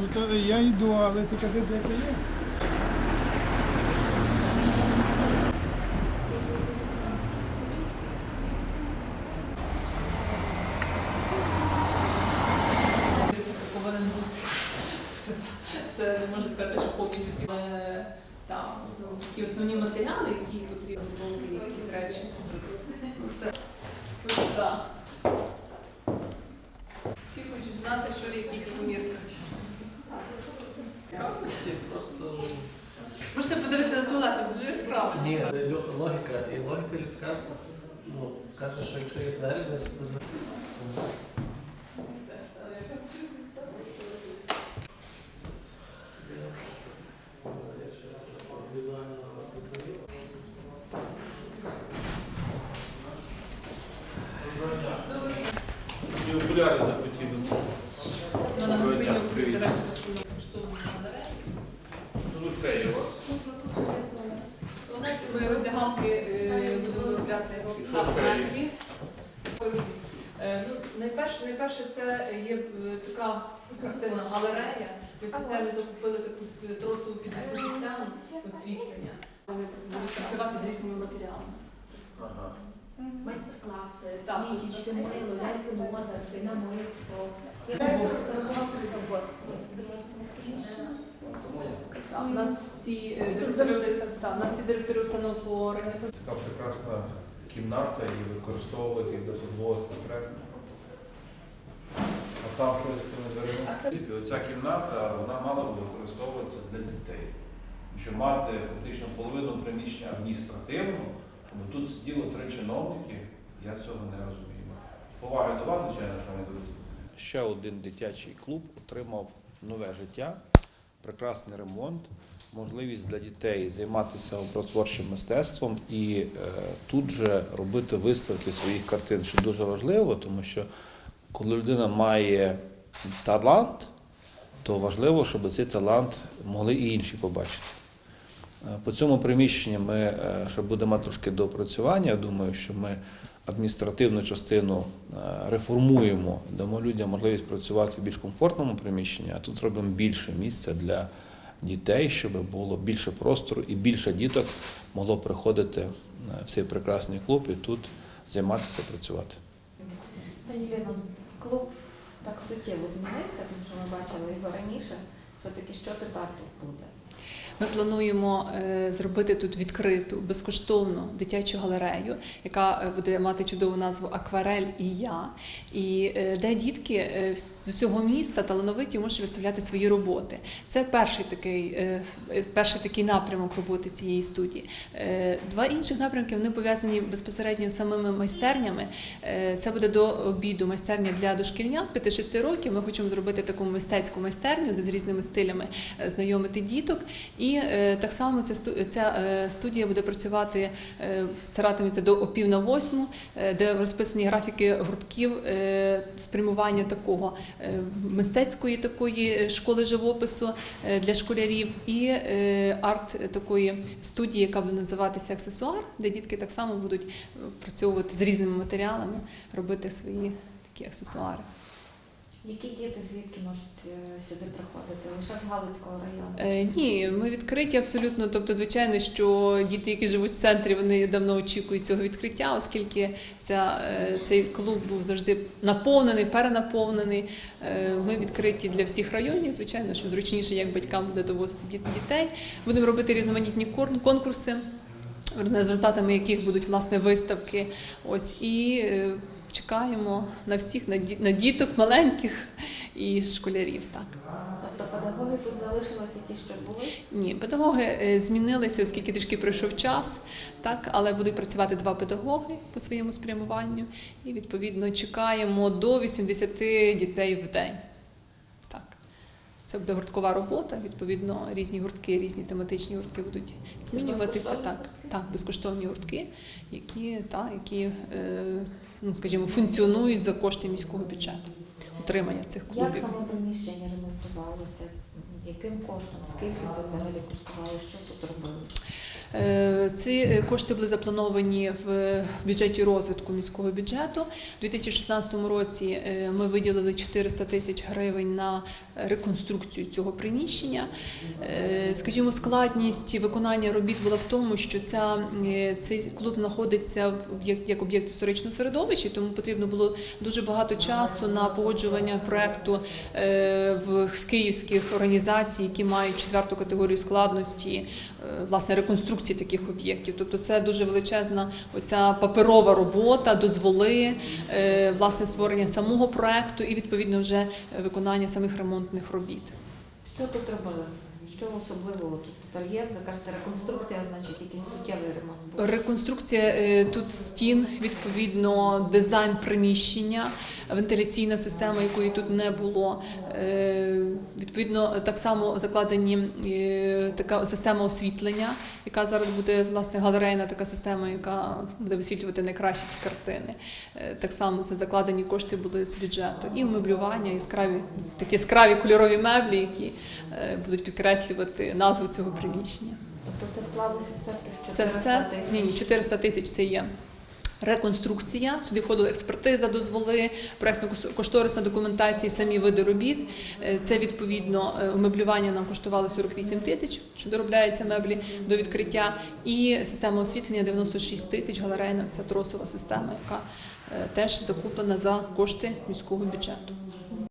Ну то я йду, але ти кажи, де це є? Це, не можна сказати, що повністю всі. Там такі основні матеріали, які потрібні були якісь речі. Ну, Це, так. Всі хочуть знати, що який він дуже яскраво. ні, лю- логіка і логіка людська ну, каже, що якщо є двері, значить це двері. І окуляри захотіли. Ну, Доброго дня. Ну, це є у вас. Ми роздяганки е, будемо взяти що на ще є? метрі. Е, Ну, найперше, найперше це є е, така картина галерея. Ми спеціально закупили таку с- тросову підвісну систему освітлення. Вони будуть працювати з різними матеріалами. Майстер-класи, Так. свічечки, мило, ляльки, мода, намисто. У нас всі е, директори, так, нас всі директори установ по районах Така прекрасна кімната і використовувати їх до службових потреб. А там щось тими. Оця кімната вона мала би використовуватися для дітей. Що мати фактично половину приміщення адміністративну, щоб тут сиділо три чиновники, я цього не розумію. Поваги до вас, звичайно, ми друзі. Ще один дитячий клуб отримав нове життя, прекрасний ремонт, можливість для дітей займатися образотворчим мистецтвом і е, тут же робити виставки своїх картин, що дуже важливо, тому що коли людина має талант, то важливо, щоб цей талант могли і інші побачити. Е, По цьому приміщенню ми е, ще будемо трошки доопрацювання. Я думаю, що ми адміністративну частину е, реформуємо, дамо людям можливість працювати в більш комфортному приміщенні, а тут робимо більше місця для дітей, щоб було більше простору і більше діток могло приходити в цей прекрасний клуб і тут займатися, працювати. Пані Ліно, клуб так суттєво змінився, тому що ми бачили його раніше. Все-таки що тепер тут буде? Ми плануємо е, зробити тут відкриту безкоштовну дитячу галерею, яка е, буде мати чудову назву Акварель і я, і е, де дітки з усього міста талановиті можуть виставляти свої роботи. Це перший такий, перший такий напрямок роботи цієї студії. Два інших напрямки вони пов'язані безпосередньо з самими майстернями. Це буде до обіду майстерня для дошкільнят 5-6 років. Ми хочемо зробити таку мистецьку майстерню, де з різними стилями знайомити діток. І е, так само ця, ця е, студія буде працювати, е, старатиметься до о пів на восьму, де розписані графіки гуртків спрямування такого мистецької такої школи живопису для школярів, і арт такої студії, яка буде називатися аксесуар, де дітки так само будуть працювати з різними матеріалами, робити свої такі аксесуари. Які діти звідки можуть е, сюди приходити? Лише з Галицького району? Е, Ні, ми відкриті абсолютно. Тобто, звичайно, що діти, які живуть в центрі, вони давно очікують цього відкриття, оскільки ця, е, цей клуб був завжди наповнений, перенаповнений. Е, Ми відкриті для всіх районів. Звичайно, що зручніше, як батькам буде довозити дітей. Будемо робити різноманітні конкурси. Результатами яких будуть власне виставки, ось і е, чекаємо на всіх на ді- діток маленьких і школярів. Так. Тобто педагоги тут залишилися ті, що були? Ні, педагоги е, змінилися, оскільки трішки пройшов час, так, але будуть працювати два педагоги по своєму спрямуванню, і відповідно чекаємо до 80 дітей в день. Це буде гурткова робота. Відповідно, різні гуртки, різні тематичні гуртки будуть змінюватися. Так, так, безкоштовні гуртки, які, та, які е, ну, скажімо, функціонують за кошти міського бюджету. Утримання цих Як клубів. саме приміщення ремонтувалося? Яким коштом? Скільки це взагалі коштувало? Що тут робили? Е, Ці е, кошти були заплановані в бюджеті розвитку міського бюджету. У 2016 році е, ми виділили 400 тисяч гривень на реконструкцію цього приміщення. Скажімо, складність виконання робіт була в тому, що ця, цей клуб знаходиться як об'єкт історичного середовища, тому потрібно було дуже багато часу на погоджування проекту з київських організацій, які мають четверту категорію складності, власне реконструкції таких об'єктів. Тобто це дуже величезна оця паперова робота, дозволи, е, власне створення самого проекту і відповідно вже виконання самих ремонтних робіт. Що тут робили? Що особливого тут тепер є? Ви кажете, реконструкція, значить якийсь суттєвий ремонт був. Реконструкція е, тут стін, відповідно, дизайн приміщення, вентиляційна система, якої тут не було. Е, Відповідно, так само закладені е, така система освітлення, яка зараз буде власне галерейна така система, яка буде висвітлювати найкращі ті картини. Так само це закладені кошти були з бюджету. І вмеблювання, яскраві такі яскраві кольорові меблі, які будуть підкреслювати назву цього приміщення. Тобто це вклалося все в тих Це все тисяч? ні, ні, 400 тисяч це є. Реконструкція, сюди входила експертиза, дозволи, проєктно-кошторисна документація, самі види робіт. Е, Це відповідно е, умеблювання нам коштувало 48 тисяч, що доробляються меблі до відкриття, і система освітлення 96 тисяч, галерейна, це тросова система, яка е, теж закуплена за кошти міського бюджету.